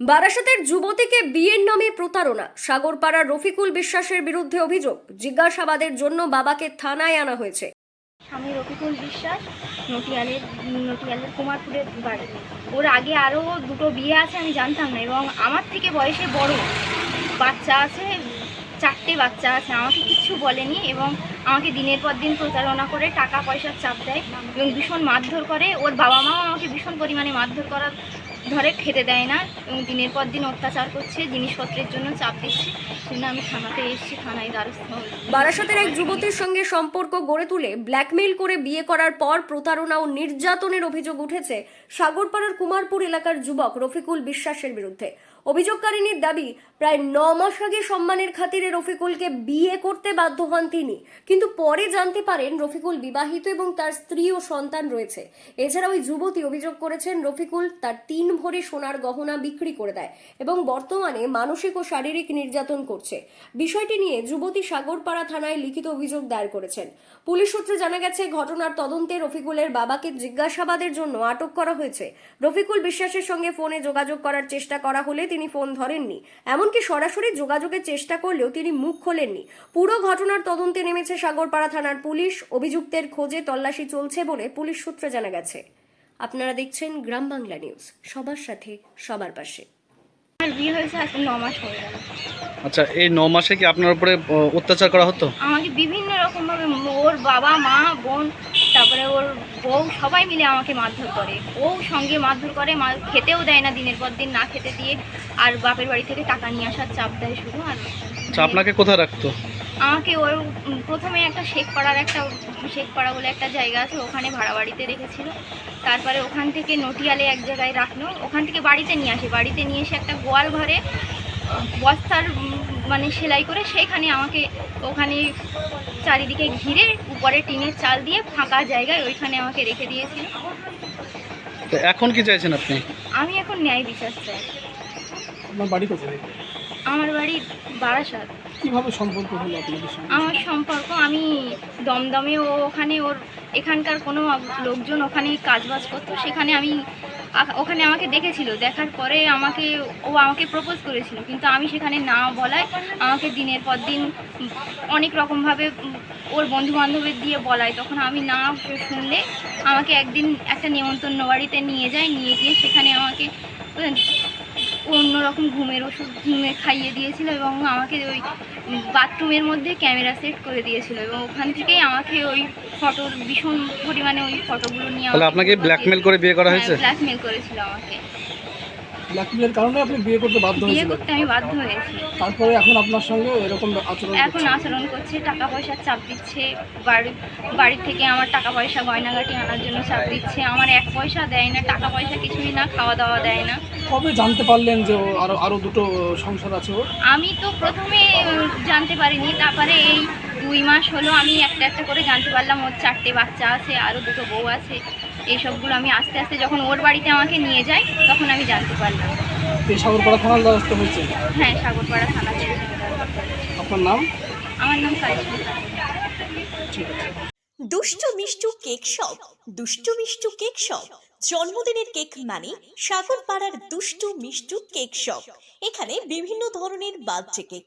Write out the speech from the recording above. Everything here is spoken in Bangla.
বারাসাতের যুবতীকে বিয়ের নামে প্রতারণা। সাগরপাড়ার রফিকুল বিশ্বাসের বিরুদ্ধে অভিযোগ। জিজ্ঞাসাবাদের জন্য বাবাকে থানায় আনা হয়েছে। আমি রফিকুল বিশ্বাস, নটিয়ালের নটিয়ালের কুমারপুরের বাড়ি। ওর আগে আরও দুটো বিয়ে আছে, আমি জানতাম না। এবং আমার থেকে বয়সে বড়। বাচ্চা আছে, চারটে বাচ্চা আছে। আমাকে কিচ্ছু বলেনি এবং আমাকে দিনের পর দিন প্রতারণা করে, টাকা পয়সার চাপ দেয় এবং ভীষণ মারধর করে। ওর বাবা মাও আমাকে ভীষণ পরিমাণে মারধর করার ধরে খেতে দেয় না এবং দিনের পর দিন অত্যাচার করছে, জিনিসপত্রের জন্য চাপ দিচ্ছে। সেজন্য আমি থানাতে এসেছি, থানায় দ্বারস্থ বারাসতের এক যুবতীর সঙ্গে সম্পর্ক গড়ে তুলে ব্ল্যাকমেইল করে বিয়ে করার পর প্রতারণা ও নির্যাতনের অভিযোগ উঠেছে সাগরপাড়ার কুমারপুর এলাকার যুবক রফিকুল বিশ্বাসের বিরুদ্ধে। অভিযোগকারিনীর দাবি, প্রায় ন মাস আগে সম্মানের খাতিরে রফিকুলকে বিয়ে করতে বাধ্য হন তিনি। কিন্তু পরে জানতে পারেন, রফিকুল বিবাহিত এবং তার স্ত্রী ও সন্তান রয়েছে। এছাড়া ওই যুবতী অভিযোগ করেছেন, রফিকুল তার তিন ভরি সোনার গহনা বিক্রি করে দেয় এবং বর্তমানে মানসিক ও শারীরিক নির্যাতন করছে। বিষয়টি নিয়ে যুবতী সাগরপাড়া থানায় লিখিত অভিযোগ দায়ের করেছেন। পুলিশ সূত্রে জানা গেছে, ঘটনার তদন্তে রফিকুলের বাবাকে জিজ্ঞাসাবাদের জন্য আটক করা হয়েছে। রফিকুল বিশ্বাসের সঙ্গে ফোনে যোগাযোগ করার চেষ্টা করা হলে তিনি ফোন ধরেননি। এমনকি সরাসরি যোগাযোগের চেষ্টা করলেও তিনি মুখ খোলেননি। পুরো ঘটনার তদন্তে নেমেছে সাগরপাড়া থানার পুলিশ। অভিযুক্তের খোঁজে তল্লাশি চলছে বলে পুলিশ সূত্রে জানা গেছে। আপনারা দেখছেন গ্রাম বাংলা নিউজ। সবার সাথে সবার পাশে। আমার বিয়ে হয়েছে আজকে ন মাস হয়ে গেল। আচ্ছা এই ন মাসে কি আপনার উপরে অত্যাচার করা হতো? আমাকে বিভিন্ন রকমভাবে ওর বাবা মা বোন তারপরে ওর বউ সবাই মিলে আমাকে মারধর করে। ও সঙ্গে মারধর করে মা খেতেও দেয় না দিনের পর দিন না খেতে দিয়ে আর বাপের বাড়ি থেকে টাকা নিয়ে আসার চাপ দেয় শুধু আর আপনাকে কোথায় রাখতো? আমাকে ওর প্রথমে একটা শেখপাড়ার একটা শেখপাড়া বলে একটা জায়গা আছে ওখানে ভাড়া বাড়িতে রেখেছিল। তারপরে ওখান থেকে নটিয়ালে এক জায়গায় রাখল। ওখান থেকে বাড়িতে নিয়ে আসে। বাড়িতে নিয়ে এসে একটা গোয়াল ঘরে বস্তার মানে সেলাই করে সেখানে আমাকে ওখানে চারিদিকে ঘিরে উপরে টিনের চাল দিয়ে ফাঁকা জায়গায় ওইখানে আমাকে রেখে দিয়েছিল। তো এখন কি চাইছেন আপনি? আমি এখন ন্যায় বিচার চাই। আপনার বাড়ি কোথায়? আমার বাড়ি বারাসাত। কীভাবে সম্পর্ক হলো আপনাদের সঙ্গে? আমার সম্পর্ক আমি দমদমে ও ওখানে ওর এখানকার কোনো লোকজন ওখানে কাজবাজ করতো সেখানে আমি ওখানে আমাকে দেখেছিল, দেখার পরে আমাকে, ও আমাকে প্রপোজ করেছিল, কিন্তু আমি সেখানে না বলায় আমাকে দিনের পর দিন অনেক রকমভাবে ওর বন্ধু বান্ধবের দিয়ে বলায় তখন আমি না শুনলে আমাকে একদিন একটা নেমন্তন্ন বাড়িতে নিয়ে যায়, নিয়ে গিয়ে সেখানে আমাকে অন্যরকম ঘুমের ওষুধ ঘুমে খাইয়ে দিয়েছিল এবং আমাকে ওই বাথরুমের মধ্যে ক্যামেরা সেট করে দিয়েছিল এবং ওখান থেকেই আমাকে ওই ফটো ভীষণ পরিমাণে ওই ফটোগুলো নিয়ে আপনাকে ব্ল্যাকমেল করে বিয়ে করা হয়েছে? ব্ল্যাকমেল করেছিল আমাকে। ব্ল্যাকমেলের কারণে আপনি বিয়ে করতে বাধ্য বিয়ে হয়েছিলেন? করতে আমি বাধ্য হয়েছি। তারপরে এখন আপনার সঙ্গে এরকম আচরণ এখন করছে। আচরণ করছে টাকা পয়সার চাপ দিচ্ছে বাড়ি বাড়ি থেকে আমার টাকা পয়সা গয়নাগাটি আনার জন্য চাপ দিচ্ছে আমার এক পয়সা দেয় না টাকা পয়সা কিছুই না খাওয়া দাওয়া দেয় না। কবে জানতে পারলেন যে ও আরও আরও দুটো সংসার আছে ওর? আমি তো প্রথমে উম, জানতে পারিনি তারপরে এই দুই মাস হলো আমি একটা একটা করে জানতে পারলাম ওর চারটে বাচ্চা আছে আরও দুটো বউ আছে। এইসবগুলো আমি আস্তে আস্তে যখন ওর বাড়িতে আমাকে নিয়ে যায় তখন আমি জানতে পারলাম। সাগরপাড়া থানার দ্বারস্থ হয়েছে? হ্যাঁ সাগরপাড়া থানাতে আপনার নাম? আমার নাম কারিশমা দুষ্টু Mishtu cake shop. Dushtu Mishtu cake shop. জন্মদিনের কেক মানে সাগর পাড়ার দুষ্টু মিষ্টু কেক শপ। এখানে বিভিন্ন ধরনের বার্থডে কেক।